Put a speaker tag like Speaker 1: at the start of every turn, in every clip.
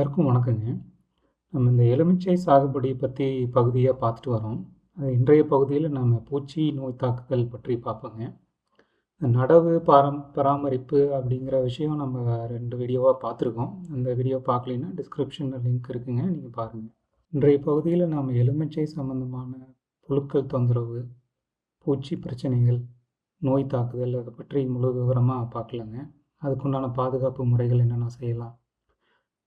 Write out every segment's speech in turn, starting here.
Speaker 1: எல்லாருக்கும் வணக்கங்க. நம்ம இந்த எலுமிச்சை சாகுபடி பற்றி பகுதியாக பார்த்துட்டு வரோம். அது இன்றைய பகுதியில் நம்ம பூச்சி நோய் தாக்குதல் பற்றி பார்ப்போங்க. நடவு, பாரம் பராமரிப்பு அப்படிங்கிற விஷயம் நம்ம ரெண்டு வீடியோவாக பார்த்துருக்கோம். அந்த வீடியோ பார்க்கலைன்னா டிஸ்கிரிப்ஷனில் லிங்க் இருக்குங்க. நீங்கள் பாருங்கள் இன்றைய பகுதியில் நாம் எலுமிச்சை சம்பந்தமான புழுக்கள் தொந்தரவு, பூச்சி பிரச்சனைகள், நோய் தாக்குதல் அதை பற்றி முழு விவரமாக பார்க்கலாங்க. அதுக்குண்டான பாதுகாப்பு முறைகள் என்னென்ன செய்யலாம்?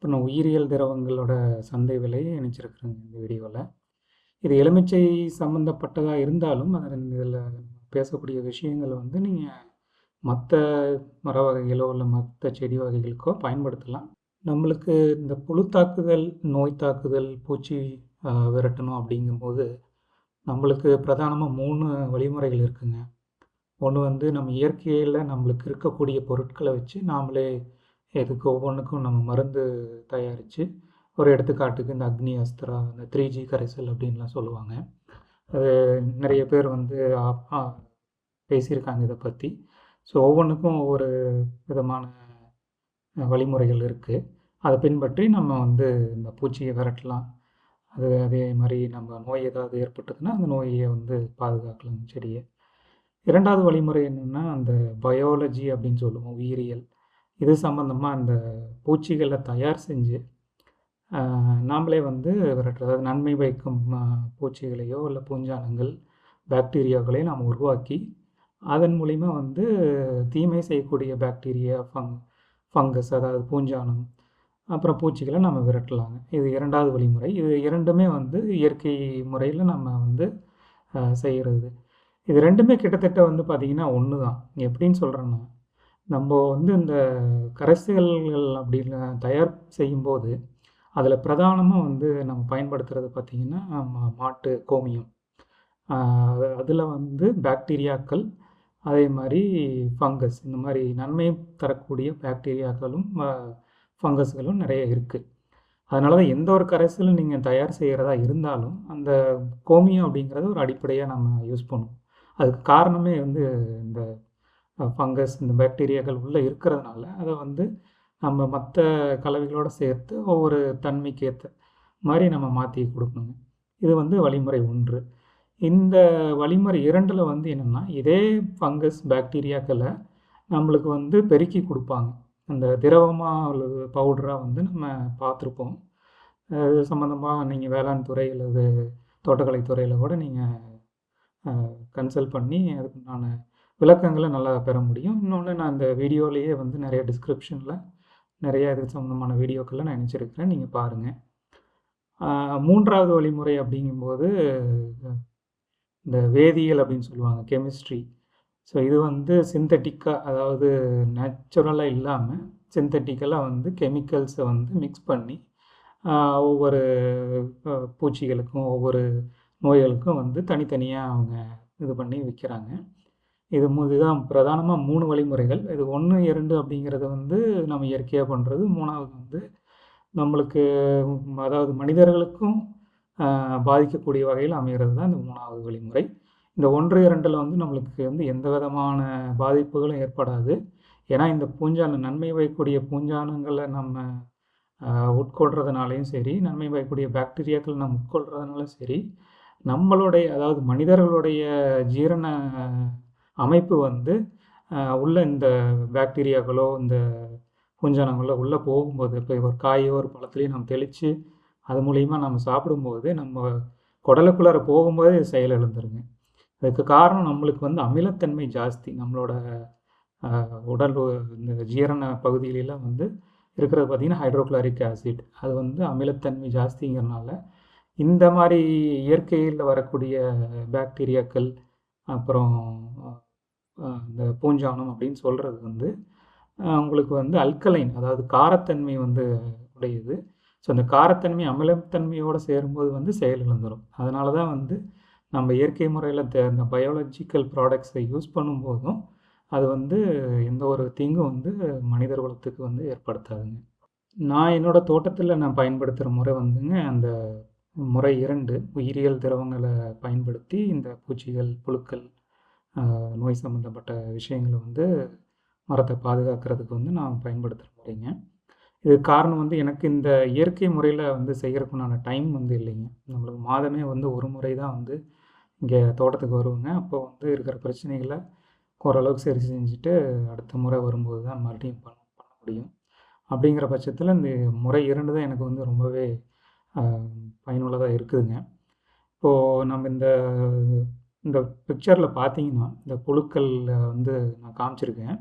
Speaker 1: அப்புறம் உயிரியல் திரவங்களோட சந்தை விலையை இணைச்சிருக்கிறேங்க இந்த வீடியோவில் இது எலுமிச்சை சம்மந்தப்பட்டதாக இருந்தாலும், அதில் இதில் பேசக்கூடிய விஷயங்கள் வந்து நீங்கள் மற்ற மர வகைகளோ, இல்லை மற்ற செடி வகைகளுக்கோ பயன்படுத்தலாம். நம்மளுக்கு இந்த புழு தாக்குதல், நோய் தாக்குதல், பூச்சி விரட்டணும் அப்படிங்கும்போது, நம்மளுக்கு பிரதானமாக மூணு வழிமுறைகள் இருக்குங்க. ஒன்று வந்து நம்ம இயற்கையில் நம்மளுக்கு இருக்கக்கூடிய பொருட்களை வச்சு நாமளே இதுக்கு ஒவ்வொன்றுக்கும் நம்ம மருந்து தயாரித்து ஒரு எடுத்துக்காட்டுக்கு இந்த அக்னி அஸ்திரா இந்த 3ஜி கரைசல் அப்படின்லாம் சொல்லுவாங்க. அது நிறைய பேர் வந்து பேசியிருக்காங்க இதை பற்றி ஸோ ஒவ்வொன்றுக்கும் ஒவ்வொரு விதமான வழிமுறைகள் இருக்குது அதை பின்பற்றி நம்ம வந்து இந்த பூச்சியை விரட்டலாம். அது அதே மாதிரி நம்ம நோய் ஏதாவது ஏற்பட்டதுன்னா, அந்த நோயை வந்து பாதுகாக்கலாம் செடியை இரண்டாவது வழிமுறை என்னென்னா அந்த பயாலஜி அப்படின்னு சொல்லுவோம். உயிரியல். இது சம்மந்தமாக அந்த பூச்சிகளை தயார் செஞ்சு, அ நாமளே வந்து விரட்டுறது. அதாவது நன்மை வைக்கும் பூச்சிகளையோ, இல்லை பூஞ்சானங்கள், பாக்டீரியாக்களையும் நாம் உருவாக்கி, அதன் மூலிமா வந்து தீமை செய்யக்கூடிய பாக்டீரியா, ஃபங் ஃபங்கஸ் அதாவது பூஞ்சானம், அப்புறம் பூச்சிகளை நம்ம விரட்டலாங்க. இது இரண்டாவது வழிமுறை. இது இரண்டுமே வந்து இயற்கை முறையில் நம்ம வந்து செய்கிறது இது ரெண்டுமே கிட்டத்தட்ட வந்து பார்த்தீங்கன்னா, ஒன்று தான். எப்படின்னு சொல்கிறேன்னா நம்ம வந்து இந்த கரைசல்கள் அப்படின்னு தயார் செய்யும்போது, அதில் பிரதானமாக வந்து நம்ம பயன்படுத்துகிறது பார்த்திங்கன்னா மா மாட்டு கோமியம். அதில் வந்து பாக்டீரியாக்கள், அதே மாதிரி ஃபங்கஸ் இந்த மாதிரி நன்மை தரக்கூடிய பாக்டீரியாக்களும், ஃபங்கஸ்களும் நிறைய இருக்குது அதனால தான் எந்த ஒரு கரைசலும் நீங்கள் தயார் செய்கிறதா இருந்தாலும், அந்த கோமியம் அப்படிங்கிறது ஒரு அடிப்படையாக நம்ம யூஸ் பண்ணுவோம். அதுக்கு காரணமே வந்து இந்த ஃபங்கஸ், இந்த பாக்டீரியாக்கள் உள்ளே இருக்கிறதுனால, அதை வந்து நம்ம மற்ற கலவைகளோடு சேர்த்து ஒவ்வொரு தன்மைக்கு மாதிரி நம்ம மாற்றி கொடுக்கணுங்க. இது வந்து வழிமுறை ஒன்று. இந்த வழிமுறை இரண்டில் வந்து என்னென்னா இதே ஃபங்கஸ், பாக்டீரியாக்களை நம்மளுக்கு வந்து பெருக்கி கொடுப்பாங்க. அந்த திரவமாக அல்லது பவுடராக வந்து நம்ம பார்த்துருப்போம். அது சம்மந்தமாக நீங்கள் வேளாண் துறை அல்லது தோட்டக்கலைத்துறையில் கூட நீங்கள் கன்சல்ட் பண்ணி அதுக்குண்டான விளக்கங்களை நல்லா பெற முடியும். இன்னொன்று நான் இந்த வீடியோலேயே வந்து நிறைய டிஸ்கிரிப்ஷனில் நிறைய இது சம்மந்தமான வீடியோக்கள்ல நான் நினச்சிருக்கிறேன் நீங்கள் பாருங்கள் மூன்றாவது வழிமுறை அப்படிங்கும்போது, இந்த வேதியியல் அப்படின்னு சொல்லுவாங்க. கெமிஸ்ட்ரி. ஸோ இது வந்து சிந்தட்டிக்காக அதாவது நேச்சுரலாக இல்லாமல் சிந்தெடிக்கலா வந்து கெமிக்கல்ஸை வந்து மிக்ஸ் பண்ணி, ஒவ்வொரு பூச்சிகளுக்கும், ஒவ்வொரு நோய்களுக்கும் வந்து தனித்தனியாக அவங்க இது பண்ணி விற்கிறாங்க இது இதுதான் பிரதானமாக மூணு வழிமுறைகள். இது 1, 2 அப்படிங்கிறது வந்து நம்ம இயற்கையாக பண்ணுறது மூணாவது வந்து நம்மளுக்கு அதாவது மனிதர்களுக்கும் பாதிக்கக்கூடிய வகையில் அமைகிறது தான் இந்த மூணாவது வழிமுறை. இந்த 1, 2ல வந்து நம்மளுக்கு வந்து எந்த விதமான பாதிப்புகளும் ஏற்படாது. ஏன்னா, இந்த பூஞ்சான நன்மை வைக்கக்கூடிய பூஞ்சானங்களை நம்ம உட்கொள்றதுனாலையும் சரி, நன்மை வைக்கக்கூடிய பாக்டீரியாக்களை நம்ம உட்கொள்றதுனாலும் சரி, நம்மளுடைய அதாவது மனிதர்களுடைய ஜீரண அமைப்பு வந்து உள்ள இந்த பாக்டீரியாக்களோ, இந்த குஞ்சனங்களோ உள்ளே போகும்போது, இப்போ ஒரு காயோ, ஒரு பழத்துலையோ நம்ம தெளித்து அது மூலியமா நம்ம சாப்பிடும்போது, நம்ம குடலுக்குள்ளார போகும்போதே இது செயலிழந்துருங்க. அதுக்கு காரணம் நம்மளுக்கு வந்து அமிலத்தன்மை ஜாஸ்தி. நம்மளோட உடல் இந்த ஜீரண பகுதியிலலாம் வந்து இருக்கிறது பார்த்தீங்கன்னா, ஹைட்ரோகுளோரிக் ஆசிட். அது வந்து அமிலத்தன்மை ஜாஸ்திங்கிறனால, இந்த மாதிரி இயற்கையில் வரக்கூடிய பாக்டீரியாக்கள், அப்புறம் இந்த பூஞ்சானம் அப்படின்னு சொல்கிறது வந்து, உங்களுக்கு வந்து அல்கலைன் அதாவது காரத்தன்மை வந்து உடையது. ஸோ அந்த காரத்தன்மை அமிலத்தன்மையோடு சேரும்போது வந்து செயலிழந்துரும். அதனால தான் வந்து நம்ம இயற்கை முறையில் த இந்த பயாலஜிக்கல் ப்ராடக்ட்ஸை யூஸ் பண்ணும்போதும், அது வந்து எந்த ஒரு தீங்கும் வந்து மனிதர் குலத்துக்கு வந்து ஏற்படுத்தாதுங்க. நான் என்னோடய தோட்டத்தில் நான் பயன்படுத்துகிற முறை வந்துங்க, அந்த முறை இரண்டு உயிரியல் திரவங்களை பயன்படுத்தி இந்த பூச்சிகள், புழுக்கள், நோய் சம்மந்தப்பட்ட விஷயங்கள வந்து மரத்தை பாதுகாக்கிறதுக்கு வந்து நான் பயன்படுத்துகிற முறைங்க. இது காரணம் வந்து எனக்கு இந்த இயற்கை முறையில் வந்து செய்கிறதுக்குண்டான டைம் வந்து இல்லைங்க. நம்மளுக்கு மாதமே வந்து ஒரு முறை தான் வந்து இங்கே தோட்டத்துக்கு வருவோங்க. அப்போ வந்து இருக்கிற பிரச்சனைகளை ஓரளவுக்கு சரி செஞ்சுட்டு அடுத்த முறை வரும்போது தான் மறுபடியும் பண்ண பண்ண முடியும். அப்படிங்கிற பட்சத்தில் இந்த முறை இரண்டு தான் எனக்கு வந்து ரொம்பவே பயனுள்ளதாக இருக்குதுங்க. இப்போது நம்ம இந்த இந்த பிக்சரில் பார்த்தீங்கன்னா இந்த புழுக்கள் வந்து நான் காமிச்சிருக்கேன்.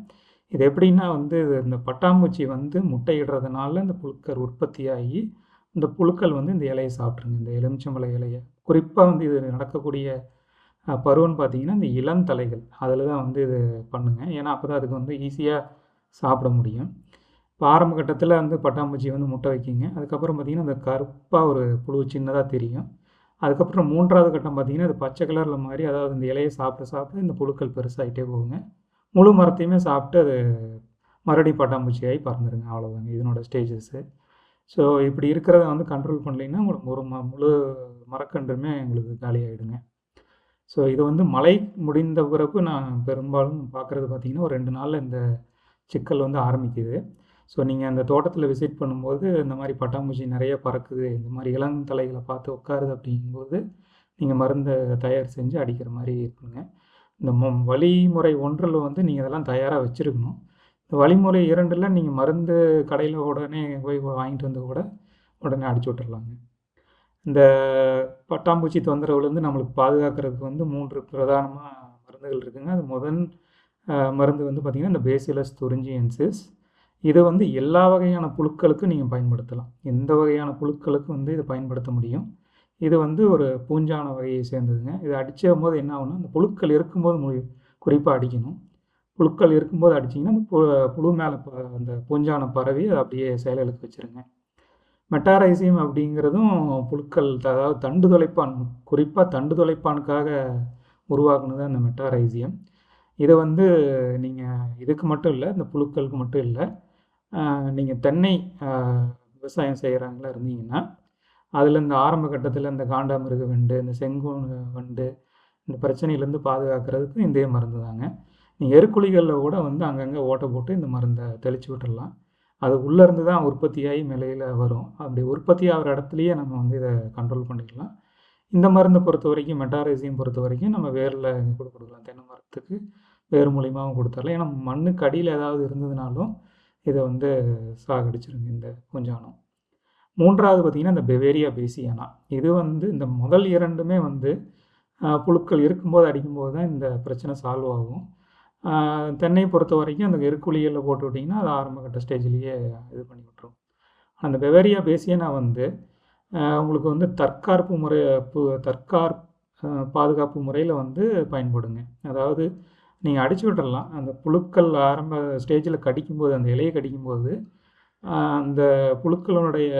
Speaker 1: இது எப்படின்னா வந்து இந்த பட்டாம்பூச்சி வந்து முட்டையிடுறதுனால இந்த புழுக்கள் உற்பத்தியாகி இந்த புழுக்கள் வந்து இந்த இலையை சாப்பிட்ருங்க இந்த எலுமிச்சம்பழ இலையை. குறிப்பாக வந்து இது நடக்கக்கூடிய பருவம்னு பார்த்தீங்கன்னா இந்த இளந்தலைகள் அதில் தான் வந்து இது பண்ணுங்க. ஏன்னா அப்போ தான் அதுக்கு வந்து ஈஸியாக சாப்பிட முடியும். இப்போ ஆரம்ப கட்டத்தில் வந்து பட்டாம்பூச்சி வந்து முட்டை வைக்கிங்க. அதுக்கப்புறம் பார்த்திங்கன்னா அந்த கருப்பாக ஒரு புழு சின்னதாக தெரியும். அதுக்கப்புறம் மூன்றாவது கட்டம் பார்த்திங்கன்னா அது பச்சை கலரில் மாதிரி அதாவது இந்த இலையை சாப்பிட சாப்பிட இந்த புழுக்கள் பெருசாகிட்டே போகுங்க. முழு மரத்தையுமே சாப்பிட்டு அது மறுபடியும் பட்டாம்பூச்சியாகி பறந்துருங்க. அவ்வளோதாங்க இதனோட ஸ்டேஜஸ்ஸு ஸோ இப்படி இருக்கிறத வந்து கண்ட்ரோல் பண்ணலைன்னா உங்களுக்கு ஒரு ம முழு மரக்கன்றுமே எங்களுக்கு காலியாகிடுங்க ஸோ இது வந்து மழை முடிந்த பிறகு நான் பெரும்பாலும் பார்க்குறது பார்த்திங்கன்னா ஒரு ரெண்டு நாளில் இந்த சிக்கல் வந்து ஆரம்பிக்குது. ஸோ நீங்கள் அந்த தோட்டத்தில் விசிட் பண்ணும்போது இந்த மாதிரி பட்டாம்பூச்சி நிறைய பறக்குது இந்த மாதிரி இளந்தலைகளை பார்த்து உட்காருது அப்படிங்கும்போது நீங்கள் மருந்தை தயார் செஞ்சு அடிக்கிற மாதிரி இருக்குங்க. இந்த மொ வழிமுறை ஒன்றில் வந்து நீங்கள் இதெல்லாம் தயாராக வச்சுருக்கணும். இந்த வழிமுறை இரண்டில் நீங்கள் மருந்து கடையில் உடனே போய் வாங்கிட்டு வந்து கூட உடனே அடிச்சு விட்டுறலாங்க. இந்த பட்டாம்பூச்சி தொந்தரவுலேருந்து நம்மளுக்கு பாதுகாக்கிறதுக்கு வந்து மூன்று பிரதானமாக மருந்துகள் இருக்குங்க. அது முதன் மருந்து வந்து பார்த்திங்கன்னா இந்த பேசிலஸ் துரிஞ்சியன்சிஸ் இதை வந்து எல்லா வகையான புழுக்களுக்கும் நீங்கள் பயன்படுத்தலாம். எந்த வகையான புழுக்களுக்கு வந்து இதை பயன்படுத்த முடியும்? இது வந்து ஒரு பூஞ்சான வகையை சேர்ந்ததுங்க. இது அடிச்சும் போது என்ன ஆகும்னா அந்த புழுக்கள் இருக்கும்போது மு குறிப்பாக அடிக்கணும். புழுக்கள் இருக்கும்போது அடிச்சிங்கன்னா அந்த பு புழு மேலே ப அந்த பூஞ்சான பரவி அதை அப்படியே செயலுக்கு வச்சுருங்க. மெட்டாரைசியம் அப்படிங்கிறதும் புழுக்கள் அதாவது தண்டு தொலைப்பான் குறிப்பாக தண்டு தொலைப்பானுக்காக உருவாக்குனது அந்த மெட்டாரைசியம். இதை வந்து நீங்கள் இதுக்கு மட்டும் இல்லை இந்த புழுக்களுக்கு மட்டும் இல்லை நீங்கள் தென்னை விவசாயம் செய்கிறாங்களா இருந்தீங்கன்னா அதில் இந்த ஆரம்ப கட்டத்தில் இந்த காண்டாமிருக வண்டு இந்த செங்கோன் வண்டு இந்த பிரச்சனையிலேருந்து பாதுகாக்கிறதுக்கு இதே மருந்து தாங்க. நீங்கள் எருக்குழிகளில் கூட வந்து அங்கங்கே ஓட்டை போட்டு இந்த மருந்தை தெளித்து விட்டுடலாம் அது உள்ளேருந்து தான் உற்பத்தியாகி மேலையில் வரும். அப்படி உற்பத்தி ஆகிற இடத்துலையே நம்ம வந்து இதை கண்ட்ரோல் பண்ணிக்கலாம். இந்த மருந்தை பொறுத்த வரைக்கும் மெட்டாரைசியம் பொறுத்த வரைக்கும் நம்ம வேரில் கூட கொடுக்கலாம் தென்னை மரத்துக்கு வேறு மூலியமாகவும் கொடுத்துடலாம். ஏன்னா மண்ணுக்கு அடியில் ஏதாவது இருந்ததுனாலும் இதை வந்து சாகடிச்சிருங்க இந்த குஞ்சானம் மூன்றாவது பார்த்திங்கன்னா இந்த பெவேரியா பேசியானா இது வந்து இந்த முதல் இரண்டுமே வந்து புழுக்கள் இருக்கும்போது அடிக்கும்போது தான் இந்த பிரச்சனை சால்வ் ஆகும். தென்னை பொறுத்த வரைக்கும் அந்த எருக்குழிகளில் போட்டு விட்டிங்கன்னா அது ஆரம்பகட்ட ஸ்டேஜ்லேயே இது பண்ணி விட்ரும் அந்த பெவேரியா பேசியனா வந்து உங்களுக்கு வந்து தற்காப்பு முறை தற்கார் பாதுகாப்பு முறையில் வந்து பயன்படுங்க. அதாவது நீங்கள் அடித்து விட்டுடலாம் அந்த புழுக்கள் ஆரம்ப ஸ்டேஜில் கடிக்கும்போது அந்த இலையை கடிக்கும்போது அந்த புழுக்களுடைய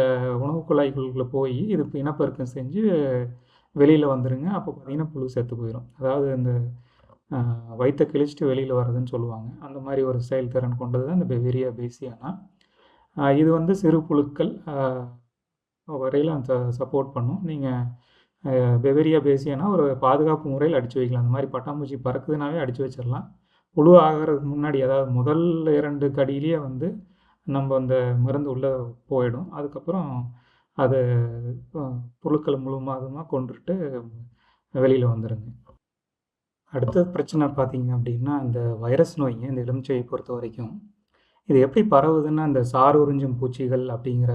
Speaker 1: உணவு குழாய்களுக்குள்ளே போய் இது இனப்பெருக்கம் செஞ்சு வெளியில் வந்துடுங்க அப்போ பார்த்திங்கன்னா புழு செத்து போயிடும் அதாவது இந்த வயிற்றை கிழிச்சிட்டு வெளியில் வர்றதுன்னு சொல்லுவாங்க. அந்த மாதிரி ஒரு செயல்திறன் கொண்டது தான் இந்த பெவேரியா பேசியானா. இது வந்து சிறு புழுக்கள் வரையில் அந்த சப்போர்ட் பண்ணும். நீங்கள் பெவேரியா பேசியன்னா ஒரு பாதுகாப்பு முறையில் அடித்து வைக்கலாம். அந்த மாதிரி பட்டாம்பூச்சி பறக்குதுனாவே அடித்து வச்சிடலாம். புழு ஆகிறதுக்கு முன்னாடி அதாவது முதல் இரண்டு கடியிலேயே வந்து நம்ம அந்த மருந்து உள்ளே போயிடும். அதுக்கப்புறம் அது புழுக்கள் முழுமாதமாக கொண்டுட்டு வெளியில் வந்துடுங்க அடுத்த பிரச்சனை பார்த்தீங்க அப்படின்னா இந்த வைரஸ் நோய்ங்க இந்த எலுமிச்சையை பொறுத்த வரைக்கும் இது எப்படி பரவுதுன்னா இந்த சார் உறிஞ்சும் பூச்சிகள் அப்படிங்கிற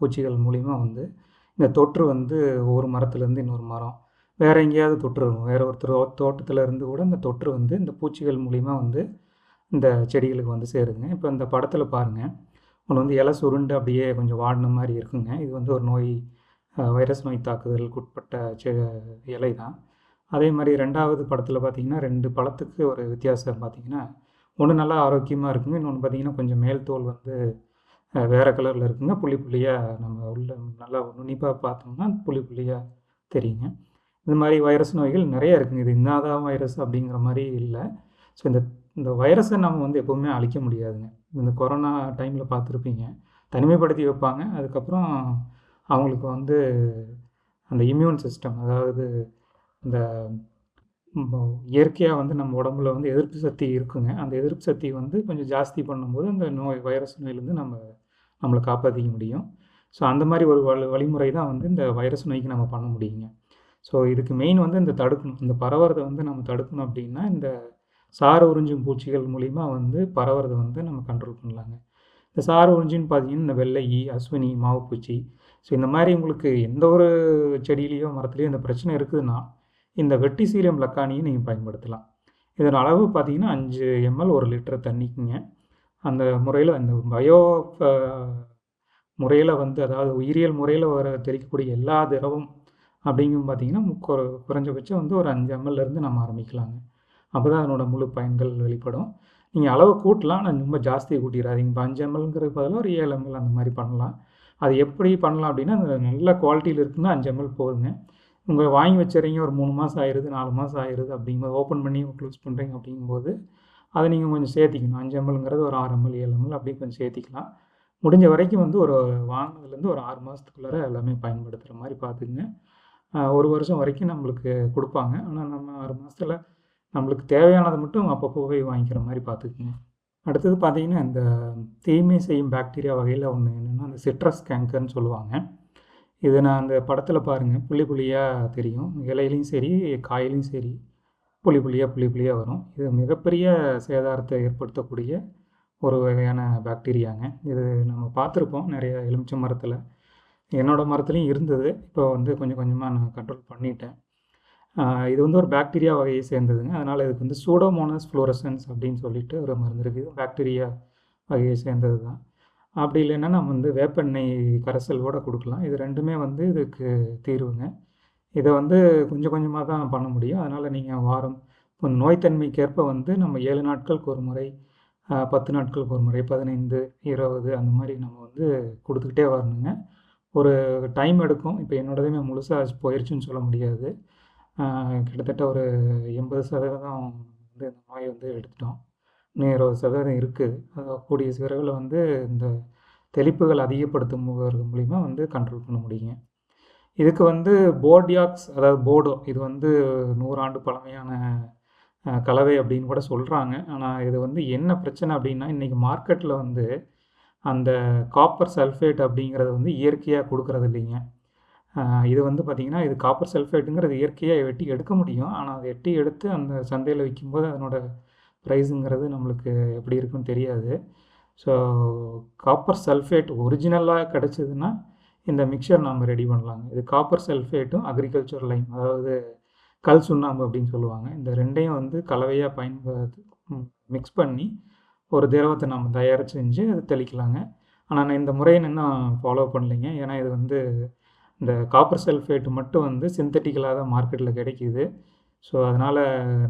Speaker 1: பூச்சிகள் மூலிமா வந்து இந்த தொற்று வந்து ஒவ்வொரு மரத்துலேருந்து இன்னொரு மரம். வேறு எங்கேயாவது தொற்று வரும். வேறு ஒருத்தர் தோட்டத்தில் இருந்து கூட இந்த தொற்று வந்து இந்த பூச்சிகள் மூலிமா வந்து இந்த செடிகளுக்கு வந்து சேருதுங்க. இப்போ இந்த படத்தில் பாருங்கள் ஒன்று வந்து இலை சுருண்டு அப்படியே கொஞ்சம் வாடின மாதிரி இருக்குங்க. இது வந்து ஒரு நோய் வைரஸ் நோய் தாக்குதலுக்கு உட்பட்ட செ இலை தான். அதே மாதிரி ரெண்டாவது படத்தில் பார்த்திங்கன்னா ரெண்டு பழத்துக்கு ஒரு வித்தியாசம் பார்த்திங்கன்னா ஒன்று நல்லா ஆரோக்கியமாக இருக்குங்க. இன்னொன்று பார்த்திங்கன்னா கொஞ்சம் மேல் தோல் வந்து வேறு கலரில் இருக்குங்க. புள்ளி புள்ளியாக நம்ம உள்ள நல்லா நுனிப்பாக பார்த்தோம்னா புள்ளி புள்ளியாக தெரியுங்க. இந்த மாதிரி வைரஸ் நோய்கள் நிறைய இருக்குங்க. இது இன்னாதான் வைரஸ் அப்படிங்கிற மாதிரி இல்லை. ஸோ இந்த இந்த வைரஸை நம்ம வந்து எப்போவுமே அழிக்க முடியாதுங்க. இந்த கொரோனா டைமில் பார்த்துருப்பீங்க. தனிமைப்படுத்தி வைப்பாங்க. அதுக்கப்புறம் அவங்களுக்கு வந்து அந்த இம்யூன் சிஸ்டம் அதாவது இந்த இயற்கையாக வந்து நம்ம உடம்புல வந்து எதிர்ப்பு சக்தி இருக்குங்க. அந்த எதிர்ப்பு சக்தி வந்து கொஞ்சம் ஜாஸ்தி பண்ணும்போது அந்த நோய் வைரஸ் நோயிலேருந்து நம்ம நம்மளை காப்பாற்றிக்க முடியும். ஸோ அந்த மாதிரி ஒரு வழி வழிமுறை தான் வந்து இந்த வைரஸ் நோய்க்கு நம்ம பண்ண முடியுங்க. ஸோ இதுக்கு மெயின் வந்து இந்த தடுக்கணும். இந்த பரவுறதை வந்து நம்ம தடுக்கணும் அப்படின்னா இந்த சார உறிஞ்சும் பூச்சிகள் மூலிமா வந்து பரவுறதை வந்து நம்ம கண்ட்ரோல் பண்ணலாங்க. இந்த சார உறிஞ்சின்னு பார்த்தீங்கன்னா இந்த வெள்ளை ஈ அஸ்வினி மாவுப்பூச்சி. ஸோ இந்த மாதிரி உங்களுக்கு எந்த ஒரு செடியிலையோ மரத்துலேயோ இந்த பிரச்சனை இருக்குதுன்னா இந்த வெட்டி வெட்டிசீலியம் லக்கானியை நீங்கள் பயன்படுத்தலாம். இதன் அளவு பார்த்தீங்கன்னா அஞ்சு எம்எல் ஒரு லிட்டர் தண்ணிக்குங்க. அந்த முறையில் அந்த பயோ முறையில் வந்து அதாவது உயிரியல் முறையில் வர தெளிக்கக்கூடிய எல்லா திரவம் அப்படிங்கும் பார்த்தீங்கன்னா முக்கு குறைஞ்சபட்சம் வந்து ஒரு அஞ்சு எம்எல்லேருந்து நம்ம ஆரம்பிக்கலாங்க. அப்போ தான் அதனோட முழு பயன்கள் வெளிப்படும். நீங்கள் அளவு கூட்டலாம் நான் ரொம்ப ஜாஸ்தி கூட்டிடாதீங்க. இப்போ அஞ்சு எம்எல்ங்கிறது பதிலாக ஒரு ஏழு எம்எல் அந்த மாதிரி பண்ணலாம். அது எப்படி பண்ணலாம் அப்படின்னா அந்த நல்ல குவாலிட்டியில் இருக்குன்னா அஞ்சு எம்எல் போதுங்க. உங்கள் வாங்கி வச்சுறீங்க ஒரு மூணு மாதம் ஆயிடுது நாலு மாதம் ஆயிடுது அப்படிங்கும்போது ஓப்பன் பண்ணி க்ளோஸ் பண்ணுறீங்க அப்படிங்கும்போது அதை நீங்கள் கொஞ்சம் சேர்த்திக்கணும். அஞ்சு எம்எல்ங்கிறது ஒரு ஆறு எம்எல் ஏழு எம்எல் அப்படி கொஞ்சம் சேர்த்திக்கலாம். முடிஞ்ச வரைக்கும் வந்து ஒரு வாங்கினதுலேருந்து ஒரு ஆறு மாதத்துக்குள்ளார எல்லாமே பயன்படுத்துகிற மாதிரி பார்த்துக்குங்க. ஒரு வருஷம் வரைக்கும் நம்மளுக்கு கொடுப்பாங்க. ஆனால் நம்ம ஆறு மாதத்தில் நம்மளுக்கு தேவையானதை மட்டும் அப்பப்போ போய் வாங்கிக்கிற மாதிரி பார்த்துக்குங்க. அடுத்தது பார்த்தீங்கன்னா இந்த தீமை செய்யும் பாக்டீரியா வகையில் ஒன்று என்னென்னா அந்த சிட்ரஸ் கேங்கர்னு சொல்லுவாங்க. இது நான் அந்த படத்தில் பாருங்கள் புள்ளி புள்ளியாக தெரியும். இலையிலையும் சரி காயிலையும் சரி புள்ளி புள்ளியாக புள்ளி புள்ளியாக வரும். இது மிகப்பெரிய சேதாரத்தை ஏற்படுத்தக்கூடிய ஒரு வகையான பாக்டீரியாங்க. இது நம்ம பார்த்துருப்போம் நிறைய எலுமிச்சை மரத்தில். என்னோடய மரத்துலேயும் இருந்தது. இப்போ வந்து கொஞ்சம் கொஞ்சமாக நான் கண்ட்ரோல் பண்ணிட்டேன். இது வந்து ஒரு பாக்டீரியா வகையை சேர்ந்ததுங்க. அதனால் இதுக்கு வந்து சூடோமோனஸ் ஃப்ளோரசன்ஸ் அப்படின்னு சொல்லிட்டு ஒரு மருந்து இருக்குது பாக்டீரியா வகையை சேர்ந்தது தான் அப்படி இல்லைன்னா நம்ம வந்து வேப்பெண்ணெய் கரைசல் கொடுக்கலாம். இது ரெண்டுமே வந்து இதுக்கு தீர்வுங்க. இதை வந்து கொஞ்சம் கொஞ்சமாக தான் பண்ண முடியும். அதனால் நீங்கள் வாரம் இப்போ நோய்த்தன்மைக்கேற்ப வந்து நம்ம ஏழு நாட்களுக்கு ஒரு முறை பத்து நாட்களுக்கு ஒரு முறை பதினைந்து இருபது அந்த மாதிரி நம்ம வந்து கொடுத்துக்கிட்டே வரணுங்க. ஒரு டைம் எடுக்கும். இப்போ என்னோடதுமே முழுசாக போயிடுச்சுன்னு சொல்ல முடியாது. கிட்டத்தட்ட ஒரு எண்பது சதவீதம் வந்து இந்த நோய் வந்து எடுத்துட்டோம். இருபது சதவீதம் இருக்குது. கூடிய விரைவில் வந்து இந்த தெளிப்புகள் அதிகப்படுத்தும் மூலிமா வந்து கண்ட்ரோல் பண்ண முடியுங்க. இதுக்கு வந்து போர்டியாக்ஸ் அதாவது போர்டோ இது வந்து நூறாண்டு பழமையான கலவை அப்படின்னு கூட சொல்கிறாங்க ஆனால் இது வந்து என்ன பிரச்சனை அப்படின்னா இன்றைக்கி மார்க்கெட்டில் வந்து அந்த காப்பர் சல்ஃபேட் அப்படிங்கிறது வந்து இயற்கையாக கொடுக்குறது இல்லைங்க. இது வந்து பார்த்திங்கன்னா இது காப்பர் சல்ஃபேட்டுங்கிறது இயற்கையாக வெட்டி எடுக்க முடியும். ஆனால் அதை வெட்டி எடுத்து அந்த சந்தையில் விற்கும்போது அதனோட ப்ரைஸுங்கிறது நம்மளுக்கு எப்படி இருக்குன்னு தெரியாது. ஸோ காப்பர் சல்ஃபேட் ஒரிஜினலாக கிடச்சிதுன்னா இந்த மிக்சர் நாம் ரெடி பண்ணலாங்க. இது காப்பர் சல்ஃபேட்டும் அக்ரிகல்ச்சர் லைம் அதாவது கல் சுண்ணாம்பு அப்படின்னு சொல்லுவாங்க. இந்த ரெண்டையும் வந்து கலவையாக பயன்படுத்தி மிக்ஸ் பண்ணி ஒரு திரவத்தை நம்ம தயார் செஞ்சு அது தெளிக்கலாங்க. ஆனால் நான் இந்த முறையை இன்னும் ஃபாலோ பண்ணலைங்க. ஏன்னா இது வந்து இந்த காப்பர் சல்ஃபேட் மட்டும் வந்து சிந்தட்டிக்கலாக தான் மார்க்கெட்டில் கிடைக்கிது. ஸோ அதனால்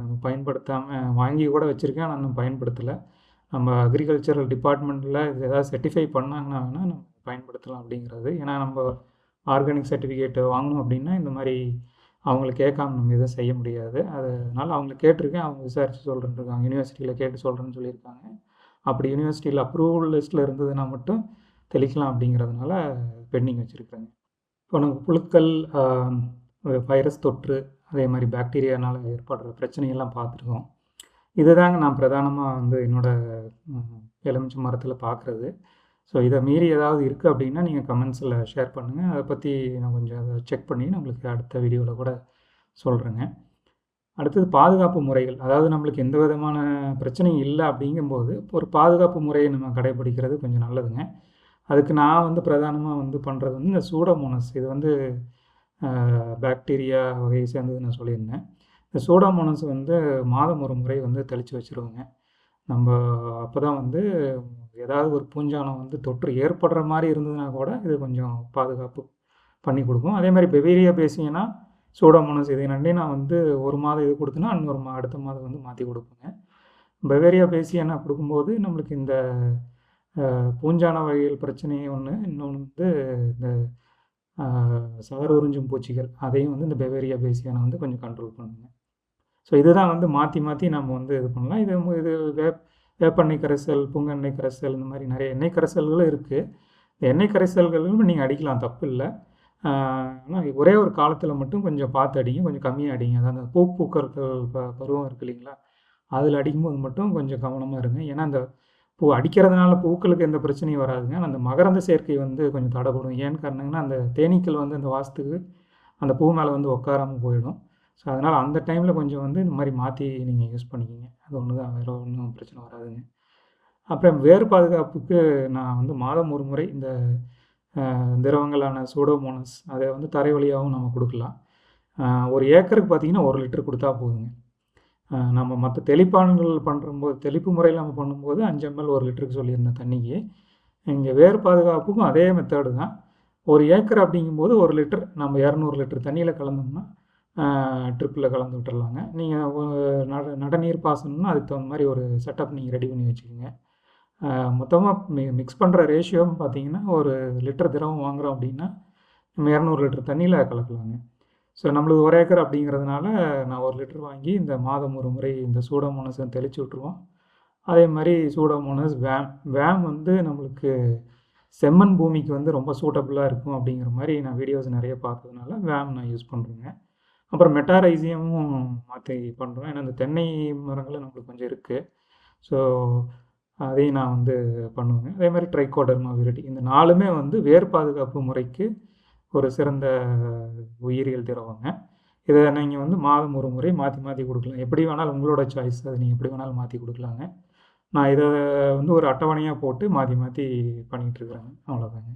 Speaker 1: நம்ம பயன்படுத்தாமல் வாங்கி கூட வச்சுருக்கேன் ஆனால் இன்னும் பயன்படுத்தலை. நம்ம அக்ரிகல்ச்சரல் டிபார்ட்மெண்ட்டில் இது ஏதாவது சர்டிஃபை பண்ணாங்கன்னா வேணால் நம்ம பயன்படுத்தலாம் அப்படிங்கிறது. ஏன்னா நம்ம ஆர்கானிக் சர்டிஃபிகேட்டை வாங்கணும் அப்படின்னா இந்த மாதிரி அவங்கள கேட்காம நம்ம எதுவும் செய்ய முடியாது. அதனால் அவங்கள கேட்டிருக்கேன் அவங்க விசாரித்து சொல்கிறேன்னு இருக்காங்க. யூனிவர்சிட்டியில் கேட்டு சொல்கிறேன்னு சொல்லியிருக்காங்க. அப்படி யூனிவர்சிட்டியில் அப்ரூவல் லிஸ்ட்டில் இருந்ததுன்னா மட்டும் தெளிக்கலாம் அப்படிங்கிறதுனால பெண்டிங் வச்சுருக்குறேங்க. இப்போ நமக்கு புழுக்கள் வைரஸ் தொற்று அதே மாதிரி பாக்டீரியானால் ஏற்படுற பிரச்சனையெல்லாம் பார்த்துருக்கோம். இதுதாங்க நான் பிரதானமாக வந்து என்னோடய எலுமிச்சை மரத்தில் பார்க்குறது ஸோ இதை மீறி ஏதாவது இருக்குது அப்படின்னா நீங்கள் கமெண்ட்ஸில் ஷேர் பண்ணுங்கள் அதை பற்றி நான் கொஞ்சம் அதை செக் பண்ணி நம்மளுக்கு அடுத்த வீடியோவில் கூட சொல்கிறேங்க அடுத்தது பாதுகாப்பு முறைகள். அதாவது நம்மளுக்கு எந்த விதமான பிரச்சனையும் இல்லை அப்படிங்கும்போது ஒரு பாதுகாப்பு முறையை நம்ம கடைபிடிக்கிறது கொஞ்சம் நல்லதுங்க. அதுக்கு நான் வந்து பிரதானமாக வந்து பண்ணுறது வந்து இந்த சூடோமோனஸ். இது வந்து பாக்டீரியா வகையை சேர்ந்தது நான் சொல்லியிருந்தேன். இந்த சூடோமோனஸ் வந்து மாதம் ஒரு முறை வந்து தெளித்து வச்சுருவோங்க. நம்ம அப்போ தான் வந்து ஏதாவது ஒரு பூஞ்சானம் வந்து தொற்று ஏற்படுற மாதிரி இருந்ததுன்னா கூட இது கொஞ்சம் பாதுகாப்பு பண்ணி கொடுக்கும். அதே மாதிரி பெவேரியா பேசிங்கன்னா சூடோமோனஸ் இதை நன்றி நான் வந்து ஒரு மாதம் இது கொடுத்தேன்னா இன்னொரு மா அடுத்த மாதம் வந்து மாற்றி கொடுப்பேங்க. பெவேரியா பேசியனா கொடுக்கும்போது நம்மளுக்கு இந்த பூஞ்சான வகையில் பிரச்சனை ஒன்று இன்னொன்று வந்து இந்த சார் உறிஞ்சும் பூச்சிகள் அதையும் வந்து இந்த பெவேரியா பேசியானை வந்து கொஞ்சம் கண்ட்ரோல் பண்ணுங்க. ஸோ இதுதான் வந்து மாற்றி மாற்றி நம்ம வந்து இது பண்ணலாம். இது இது வேப் வேப்பெண்ணெய் கரைசல் புங்கெண்ணெய் கரைசல் இந்த மாதிரி நிறைய எண்ணெய் கரைசல்களும் இருக்குது இந்த எண்ணெய் கரைசல்களும் நீங்கள் அடிக்கலாம் தப்பு இல்லை. ஆனால் ஒரே ஒரு காலத்தில் மட்டும் கொஞ்சம் பார்த்து அடிங்க. கொஞ்சம் கம்மியாக அடிங்க. அதாவது பூ பூக்கர்கள் ப பருவம் இருக்கு இல்லைங்களா? அதில் அடிக்கும்போது மட்டும் கொஞ்சம் கவனமாக இருங்க. ஏன்னா அந்த பூ அடிக்கிறதுனால பூக்களுக்கு எந்த பிரச்சனையும் வராதுங்க. அந்த மகரந்த சேர்க்கை வந்து கொஞ்சம் தடைப்படும் ஏன்னு காரணங்கன்னா அந்த தேனீக்கள் வந்து அந்த வாசத்துக்கு அந்த பூ மேலே வந்து உட்காராமல் போயிடும். ஸோ அதனால் அந்த டைமில் கொஞ்சம் வந்து இந்த மாதிரி மாற்றி நீங்கள் யூஸ் பண்ணிக்கிங்க. அது ஒன்று தான். வேறு ஒன்றும் பிரச்சனை வராதுங்க. அப்புறம் வேர் பாதுகாப்புக்கு நான் வந்து மாதம் ஒரு முறை இந்த திரவங்களான சூடோமோனஸ் அதை வந்து தரை வழியாகவும் நம்ம கொடுக்கலாம். ஒரு ஏக்கருக்கு பார்த்தீங்கன்னா ஒரு லிட்டர் கொடுத்தா போதுங்க. நம்ம மற்ற தெளிப்பான்கள் பண்ணும்போது தெளிப்பு முறையில் நம்ம பண்ணும்போது அஞ்சு எம்எல் ஒரு லிட்டருக்கு சொல்லியிருந்தேன் தண்ணிக்கு இங்கே வேர் பாதுகாப்புக்கும் அதே மெத்தேடு தான். ஒரு ஏக்கர் அப்படிங்கும்போது ஒரு லிட்டர் நம்ம இரநூறு லிட்டர் தண்ணியில் கலந்தோம்னா ட்ரிப்பில் கலந்து விட்டுறலாங்க நீங்கள் நட நடநீர் பாசனம்னா அதுக்கு தகுந்த மாதிரி ஒரு செட்டப் நீங்கள் ரெடி பண்ணி வச்சுக்கோங்க. மொத்தமாக மி மிக்ஸ் பண்ணுற ரேஷியோன்னு பார்த்தீங்கன்னா ஒரு லிட்டர் திரவம் வாங்குகிறோம் அப்படின்னா நம்ம இரநூறு லிட்டர் தண்ணியில் கலக்கலாங்க. ஸோ நம்மளுக்கு ஒரு ஏக்கர் அப்படிங்கிறதுனால நான் ஒரு லிட்டர் வாங்கி இந்த மாதம் ஒரு முறை இந்த சூடோமோனஸை தெளித்து விட்ருவோம் அதே மாதிரி சூடோமோனஸ் வேம் வேம் வந்து நம்மளுக்கு செம்மண் பூமிக்கு வந்து ரொம்ப சூட்டபுளாக இருக்கும் அப்படிங்கிற மாதிரி நான் வீடியோஸ் நிறைய பார்த்ததுனால வேம் நான் யூஸ் பண்ணுறேங்க அப்புறம் மெட்டாரைசியமும் மாற்றி பண்ணுறோம் ஏன்னா இந்த தென்னை மரங்களும் நம்மளுக்கு கொஞ்சம் இருக்குது ஸோ அதையும் நான் வந்து பண்ணுவேங்க. அதே மாதிரி ட்ரைகோடர்மா விரட்டி இந்த நாலுமே வந்து வேர் பாதுகாப்பு முறைக்கு ஒரு சிறந்த உயிரியல் திரவங்க. இதை நீங்கள் வந்து மாதம் ஒரு முறை மாற்றி மாற்றி கொடுக்கலாம். எப்படி வேணாலும் உங்களோட சாய்ஸ் அதை நீங்கள் எப்படி வேணாலும் மாற்றி கொடுக்கலாங்க. நான் இதை வந்து ஒரு அட்டவணையாக போட்டு மாற்றி மாற்றி பண்ணிகிட்ருக்குறேங்க அவ்வளோதாங்க.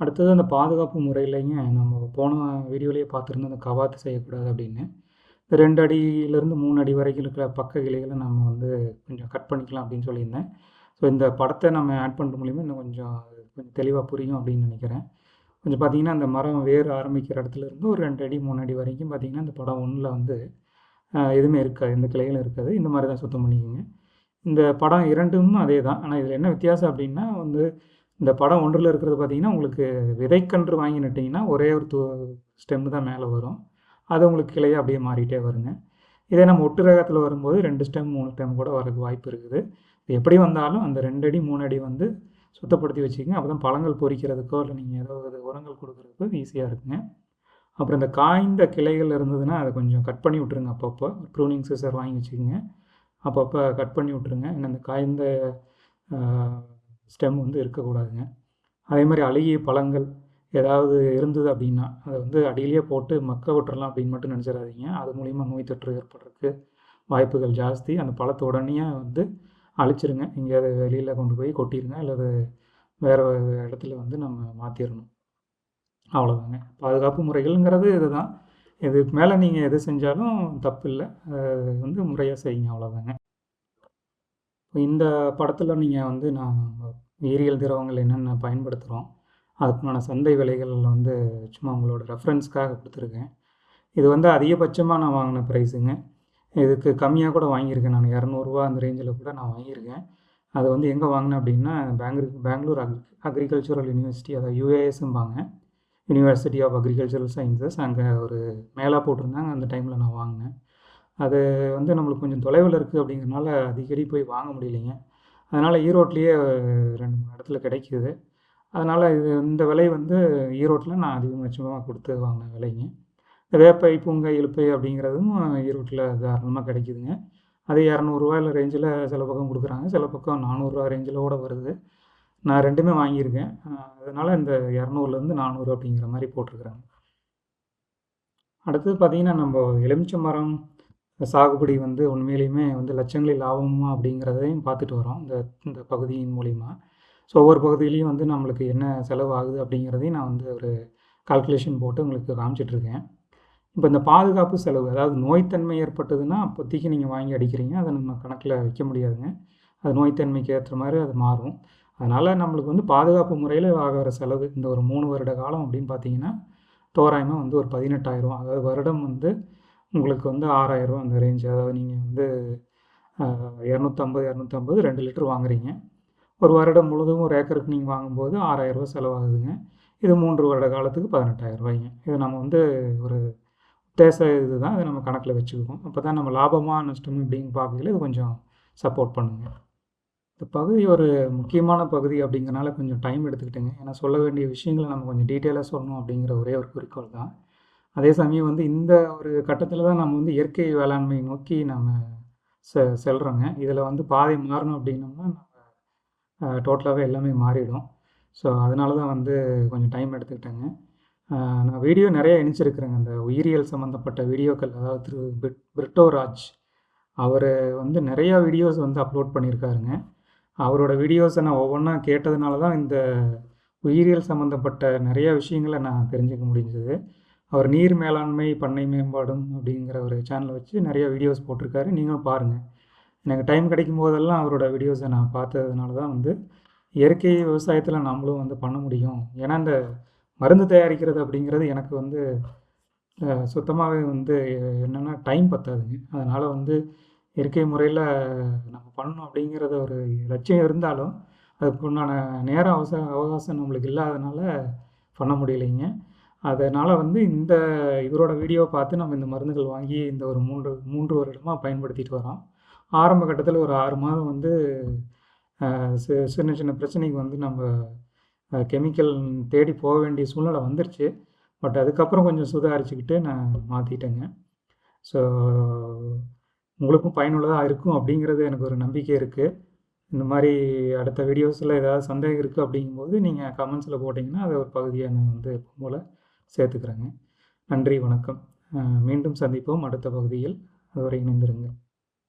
Speaker 1: அடுத்தது அந்த பாதுகாப்பு முறையிலைங்க நம்ம போன வீடியோலேயே பார்த்துருந்தோம் அந்த கவாத்து செய்யக்கூடாது அப்படின்னு. இந்த ரெண்டு அடியிலேருந்து மூணு அடி வரைக்கும் இருக்கிற பக்க கிளைகளை நம்ம வந்து கொஞ்சம் கட் பண்ணிக்கலாம் அப்படின்னு சொல்லியிருந்தேன். ஸோ இந்த படத்தை நம்ம ஆட் பண்ணுற மூலிமா இன்னும் கொஞ்சம் கொஞ்சம் தெளிவாக புரியும் அப்படின்னு நினைக்கிறேன். கொஞ்சம் பார்த்தீங்கன்னா அந்த மரம் வேர் ஆரம்பிக்கிற இடத்துல இருந்து ஒரு ரெண்டு அடி மூணு அடி வரைக்கும் பார்த்தீங்கன்னா இந்த படம் ஒன்றில் வந்து எதுவுமே இருக்காது. இந்த கிளைகளும் இருக்காது. இந்த மாதிரி தான் சுத்தம் பண்ணிக்கோங்க. இந்த படம் இரண்டும் அதே தான். ஆனால் இதில் என்ன வித்தியாசம் அப்படின்னா வந்து இந்த படம் ஒன்றில் இருக்கிறது பார்த்தீங்கன்னா உங்களுக்கு விதைக்கன்று வாங்கி நட்டிங்கன்னா ஒரே ஒரு து ஸ்டெம்மு தான் மேலே வரும். அது உங்களுக்கு கிளையாக அப்படியே மாறிட்டே வருங்க. இதே நம்ம ஒட்டு ரகத்தில் வரும்போது ரெண்டு ஸ்டெம் மூணு ஸ்டெம் கூட வரக்கு வாய்ப்பு இருக்குது. எப்படி வந்தாலும் அந்த ரெண்டு அடி மூணு அடி வந்து சுத்தப்படுத்தி வச்சுக்கோங்க. அப்போ தான் பழங்கள் பொறிக்கிறதுக்கோ இல்லை நீங்கள் ஏதாவது உரங்கள் கொடுக்குறதுக்கோ ஈஸியாக இருக்குங்க. அப்புறம் இந்த காய்ந்த கிளைகள் இருந்ததுன்னா அதை கொஞ்சம் கட் பண்ணி விட்ருங்க அப்பப்போ. ப்ரூனிங் சிசர் வாங்கி வச்சுக்கோங்க. அப்பப்போ கட் பண்ணி விட்ருங்க ஏன்னா இந்த காய்ந்த ஸ்டெம் வந்து இருக்கக்கூடாதுங்க. அதே மாதிரி அழுகிய பழங்கள் ஏதாவது இருந்தது அப்படின்னா அதை வந்து அடியிலேயே போட்டு மக்க விட்டுறலாம் அப்படின்னு மட்டும் நினச்சிடாதீங்க. அது மூலிமா நோய் தொற்று ஏற்படுறதுக்கு வாய்ப்புகள் ஜாஸ்தி. அந்த பழத்தை உடனே வந்து அழிச்சிருங்க. எங்கேயாவது வெளியில் கொண்டு போய் கொட்டிடுங்க அல்லது வேறு இடத்துல வந்து நம்ம மாற்றிடணும் அவ்வளோதாங்க பாதுகாப்பு முறைகள்ங்கிறது இதுதான். இதுக்கு மேலே நீங்கள் எது செஞ்சாலும் தப்பு இல்லை வந்து முறையாக செய்யுங்க. அவ்வளோதாங்க இப்போ இந்த படத்தில் நீங்கள் வந்து நான் உயிரியல் திரவங்கள் என்னென்ன பயன்படுத்துகிறோம் அதுக்குண்டான சந்தை விலைகள் வந்து சும்மா உங்களோட ரெஃபரன்ஸ்க்காக கொடுத்துருக்கேன். இது வந்து அதிகபட்சமாக நான் வாங்கின ப்ரைஸுங்க இதுக்கு கம்மியாக கூட வாங்கியிருக்கேன் நான். இரநூறுவா அந்த ரேஞ்சில் கூட நான் வாங்கியிருக்கேன். அது வந்து எங்கே வாங்கினேன் அப்படின்னா Bangalore Bangalore agri agricultural university அதாவது யூஏஎஸ்ம்பாங்க யூனிவர்சிட்டி ஆஃப் அக்ரிகல்ச்சரல் சயின்சஸ் அங்கே ஒரு மேலா போட்டிருந்தாங்க. அந்த டைமில் நான் வாங்கினேன். அது வந்து நம்மளுக்கு கொஞ்சம் தொலைவில் இருக்குது அப்படிங்கிறனால அடிக்கடி போய் வாங்க முடியலைங்க. அதனால் ஈரோட்லேயே ரெண்டு மூணு இடத்துல கிடைக்கிது. அதனால் இது இந்த விலை வந்து ஈரோட்டில் நான் அதிகபட்சமாக கொடுத்து வாங்கின விலைங்க. இந்த வேப்பை பூங்கை இலுப்பை அப்படிங்கிறதும் ஈரோட்டில் தாராளமாக கிடைக்குதுங்க. அது இரநூறுவாயில் ரேஞ்சில் சில பக்கம் கொடுக்குறாங்க. சில பக்கம் நானூறுரூவா ரேஞ்சில் கூட வருது. நான் ரெண்டுமே வாங்கியிருக்கேன். அதனால் இந்த இரநூறுலேருந்து நானூறு அப்படிங்கிற மாதிரி போட்டிருக்கிறாங்க. அடுத்தது பார்த்திங்கன்னா நம்ம எலுமிச்சை மரம் சாகுபடி வந்து உண்மையிலையுமே வந்து லட்சங்களில் லாபமா அப்படிங்கிறதையும் பார்த்துட்டு வரோம். இந்த இந்த பகுதியின் மூலிமா ஸோ ஒவ்வொரு பகுதியிலையும் வந்து நம்மளுக்கு என்ன செலவு ஆகுது அப்படிங்கிறதையும் நான் வந்து ஒரு கால்குலேஷன் போட்டு உங்களுக்கு காமிச்சிட்ருக்கேன் இப்போ இந்த பாதுகாப்பு செலவு அதாவது நோய்த்தன்மை ஏற்பட்டதுன்னா அப்போதைக்கு நீங்கள் வாங்கி அடிக்கிறீங்க. அதை நம்ம கணக்கில் வைக்க முடியாதுங்க. அது நோய்த்தன்மைக்கு ஏற்ற மாதிரி அது மாறும். அதனால் நம்மளுக்கு வந்து பாதுகாப்பு முறையில் ஆகிற செலவு இந்த ஒரு மூணு வருட காலம் அப்படின்னு பார்த்தீங்கன்னா தோராயமாக வந்து ஒரு பதினெட்டாயிரம். அதாவது வருடம் வந்து உங்களுக்கு வந்து ஆறாயிரம் அந்த ரேஞ்ச் அதாவது நீங்கள் வந்து இரநூத்தம்பது இரநூத்தம்பது ரெண்டு லிட்டர் வாங்குறீங்க. ஒரு வருடம் முழுதும் ஒரு ஏக்கருக்கு நீங்கள் வாங்கும்போது ஆறாயிரரூவா செலவாகுதுங்க. இது மூன்று வருட காலத்துக்கு பதினெட்டாயிரம் ரூபாய்ங்க. இது நம்ம வந்து ஒரு உத்தேச இது தான் அதை நம்ம கணக்கில் வச்சுக்குவோம் அப்போ தான் நம்ம லாபமாக நஷ்டம் அப்படின்னு பார்க்கல இது கொஞ்சம் சப்போர்ட் பண்ணுங்க. இந்த பகுதி ஒரு முக்கியமான பகுதி அப்படிங்கிறனால கொஞ்சம் டைம் எடுத்துக்கிட்டுங்க. ஏன்னா சொல்ல வேண்டிய விஷயங்களை நம்ம கொஞ்சம் டீட்டெயிலாக சொல்லணும் அப்படிங்கிற ஒரே ஒரு குறிக்கோள் தான். அதே சமயம் வந்து இந்த ஒரு கட்டத்தில் தான் நம்ம வந்து இயற்கை வேளாண்மை நோக்கி நம்ம செ செல்கிறோங்க இதில் வந்து பாதை மாறணும் அப்படின்னோம்னா நம்ம டோட்டலாகவே எல்லாமே மாறிடும். ஸோ அதனால தான் வந்து கொஞ்சம் டைம் எடுத்துக்கிட்டேங்க. நான் வீடியோ நிறைய இணைச்சிருக்கிறேங்க. அந்த உயிரியல் சம்மந்தப்பட்ட வீடியோக்கள் அதாவது திரு பிட் பிரிட்டோராஜ் அவர் வந்து நிறையா வீடியோஸ் வந்து அப்லோட் பண்ணியிருக்காருங்க. அவரோட வீடியோஸை நான் ஒவ்வொன்றா கேட்டதுனால தான் இந்த உயிரியல் சம்மந்தப்பட்ட நிறைய விஷயங்களை நான் தெரிஞ்சுக்க முடிஞ்சது. அவர் நீர் மேலாண்மை பண்ணை மேம்பாடும் அப்படிங்கிற ஒரு சேனலை வச்சு நிறைய வீடியோஸ் போட்டிருக்காரு. நீங்களும் பாருங்கள் எனக்கு டைம் கிடைக்கும் போதெல்லாம் அவரோட வீடியோஸை நான் பார்த்ததுனால தான் வந்து இயற்கை விவசாயத்தில் நம்மளும் வந்து பண்ண முடியும். ஏன்னா இந்த மருந்து தயாரிக்கிறது அப்படிங்கிறது எனக்கு வந்து சுத்தமாகவே வந்து என்னென்னா டைம் பத்தாதுங்க. அதனால் வந்து இயற்கை முறையில் நம்ம பண்ணணும் அப்படிங்கிறத ஒரு லட்சியம் இருந்தாலும் அதுக்கு உண்டான நேர அவச அவகாசம் நம்மளுக்கு இல்லாதனால பண்ண முடியலைங்க. அதனால் வந்து இந்த இவரோட வீடியோவை பார்த்து நம்ம இந்த மருந்துகள் வாங்கி இந்த ஒரு மூன்று மூன்று வருடமாக பயன்படுத்திட்டு வரோம். ஆரம்ப கட்டத்தில் ஒரு ஆறு மாதம் வந்து சின்ன சின்ன பிரச்சனைக்கு வந்து நம்ம கெமிக்கல் தேடி போக வேண்டிய சூழ்நிலை வந்துருச்சு. பட் அதுக்கப்புறம் கொஞ்சம் சுதாரிச்சுக்கிட்டு நான் மாற்றிட்டேங்க ஸோ உங்களுக்கும் பயனுள்ளதாக இருக்கும் அப்படிங்கிறது எனக்கு ஒரு நம்பிக்கை இருக்குது இந்த மாதிரி அடுத்த வீடியோஸில் ஏதாவது சந்தேகம் இருக்குது அப்படிங்கும்போது நீங்கள் கமெண்ட்ஸில் போட்டிங்கன்னா அதை ஒரு பகுதியாக நான் வந்து எப்பவும் போல் சேர்த்துக்கிறேங்க. நன்றி வணக்கம். மீண்டும் சந்திப்போம் அடுத்த பகுதியில். அதுவரை இணைந்திருங்கள்.